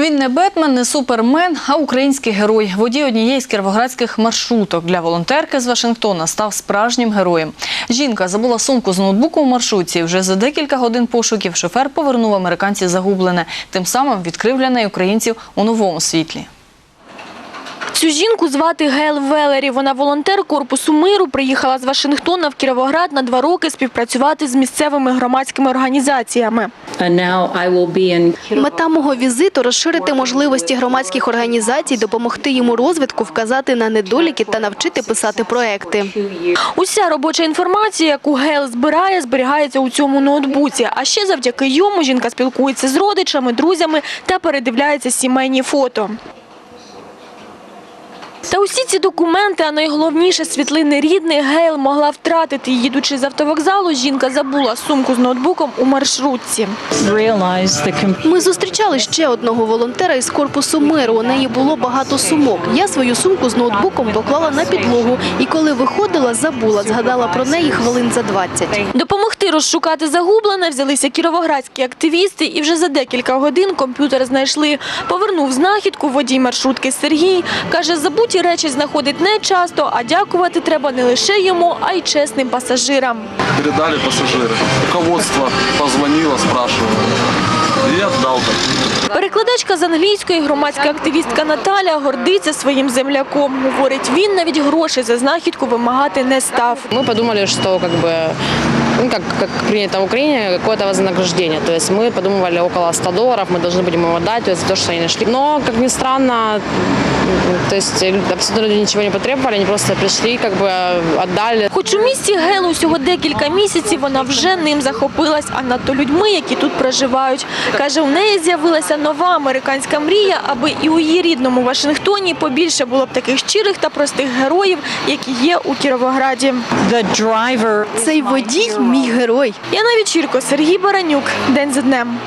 Він не Бетмен, не супермен, а український герой. Водій однієї з кіровоградських маршруток для волонтерки з Вашингтона став справжнім героєм. Жінка забула сумку з ноутбуком у маршрутці. Вже за декілька годин пошуків шофер повернув американці загублене. Тим самим відкрив для неї українців у новому світлі. Цю жінку звати Гел Велері. Вона волонтер Корпусу миру. Приїхала з Вашингтона в Кіровоград на два роки співпрацювати з місцевими громадськими організаціями. Мета мого візиту розширити можливості громадських організацій, допомогти йому розвитку, вказати на недоліки та навчити писати проекти. Уся робоча інформація, яку Гел збирає, зберігається у цьому ноутбуці. А ще завдяки йому жінка спілкується з родичами, друзями та передивляється сімейні фото. Та усі ці документи, а найголовніше світлини рідних, Гейл могла втратити. Їдучи з автовокзалу, жінка забула сумку з ноутбуком у маршрутці. Ми зустрічали ще одного волонтера із корпусу миру. У неї було багато сумок. Я свою сумку з ноутбуком поклала на підлогу, і коли виходила, забула. Згадала про неї хвилин за 20. Допомогти розшукати загублене взялися кіровоградські активісти і вже за декілька годин комп'ютер знайшли. Повернув знахідку водій маршрутки Сергій. Каже, забуті речі знаходить не часто, а дякувати треба не лише йому, а й чесним пасажирам. передали пассажиры. Руководство позвонило, спрашивало. И отдал так. Перекладачка з англійської громадська активістка Наталя гордиться своїм земляком. Говорить, він навіть грошей за знахідку вимагати не став. Мы подумали, что как бы ну, как, как принято в Украине, какое-то вознаграждение. То есть мы подумывали около 100 долларов, мы должны будем ему отдать то есть за то, что они нашли. Но, как ни странно, м, то есть абсолютно люди ничего не потребовали, они просто пришли, как бы отдали. Хоч у місті Гелу всього декілька місяців, вона вже ним захопилась, а надто людьми, які тут проживають. Каже, у неї з'явилася нова американська мрія, аби і у її рідному Вашингтоні побільше було б таких щирих та простих героїв, які є у Кіровограді. the driver Цей водій мій герой. Я на вечірку Сергій Баранюк. День за днем.